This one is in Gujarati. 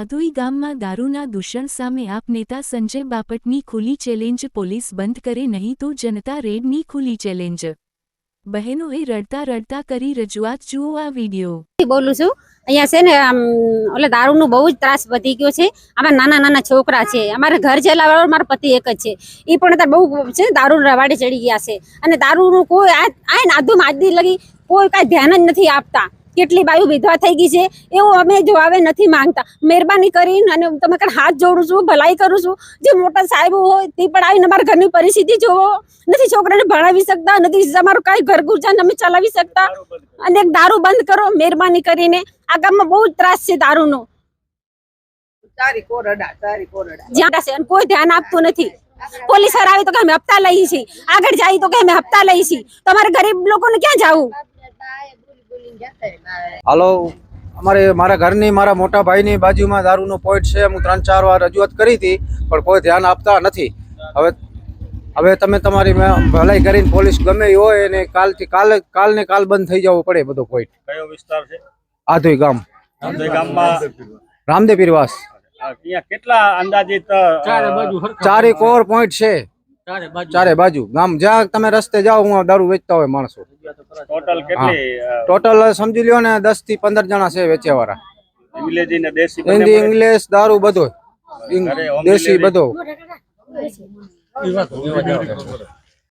આધોઈ ગામમાં દારૂના દૂષણ સામે આપ નેતા સંજય બાપટની ખુલ્લી ચેલેન્જ પોલીસ બંધ કરે નહીં તો જનતા રેડની ખુલ્લી ચેલેન્જ. બહેનોએ રડતા રડતા કરી રજૂઆત, જુઓ આ વીડિયો. બોલું છું. અહીંયા છે ને, આમ ઓલે દારૂનું બહુ જ ત્રાસ વધી ગયો છે. આમાં નાના નાના છોકરા છે. અમારે ઘર ચલાવવાનો મારા પતિ એક જ છે. એ પણ અત્યારે બહુ છે દારૂ રવાડે ચડી ગયા છે. અને દારૂનું કોઈ આ આધુમ આજદી લગી કોઈ કાંઈ ધ્યાન જ નથી આપતા. કેટલી બાયુ વિધવા થઈ ગઈ છે એવું અમે જો નથી માંગતા. મહેરબાની કરીને અને તમે કણ હાથ જોડું છું ભલાઈ કરું છું. જે મોટા સાહેબો હોય તે પણ આવીને અમારા ઘરની પરિસ્થિતિ જોવો. નથી છોકરાને ભણાવી શકતા નથી અમારું કાંઈ ઘર ગુજાન અમે ચલાવી શકતા. અને દારૂ બંધ કરો મહેરબાની કરીને. આ ગામમાં બહુ ત્રાસ છે દારૂનો. જ્યાં કોઈ ધ્યાન આપતું નથી. પોલીસવાળા આવે તો કે અમે હપ્તા લઈએ છીએ. આગળ જાય તો કે અમે હપ્તા લઈએ છીએ. તમારે ગરીબ લોકોને ક્યાં જવું? હાલો અમારે મારા ઘરની મારા મોટા ભાઈની બાજુમાં દારૂનો પોઈન્ટ છે. હું ત્રણ ચાર વાર રજૂઆત કરી હતી પણ કોઈ ધ્યાન આપતા નથી. હવે હવે તમે તમારી મે- ભલાઈ કરીને પોલીસ ગમે એ હોય અને કાલથી કાલે કાલ ને કાલ બંધ થઈ જવો પડે બધો પોઈન્ટ કયો વિસ્તાર છે? આધોઈ ગામ. રામદેવ ગામમાં? રામદેવ પીરવાસ. આ કેટલા અંદાજિત ચારે કોર પોઈન્ટ છે. ચારે બાજુ. ગામ જ્યાં તમે રસ્તે જાઓ હું દારૂ વેચતા હોય માણસો. ટોટલ કેટલી ટોટલ સમજી લ્યો ને દસથી પંદર જણા છે વેચ્યા વાળા અંગ્રેજી ને દેશી બંને હિન્દી? ઇંગ્લિશ દારૂ બધો દેશી? બધો.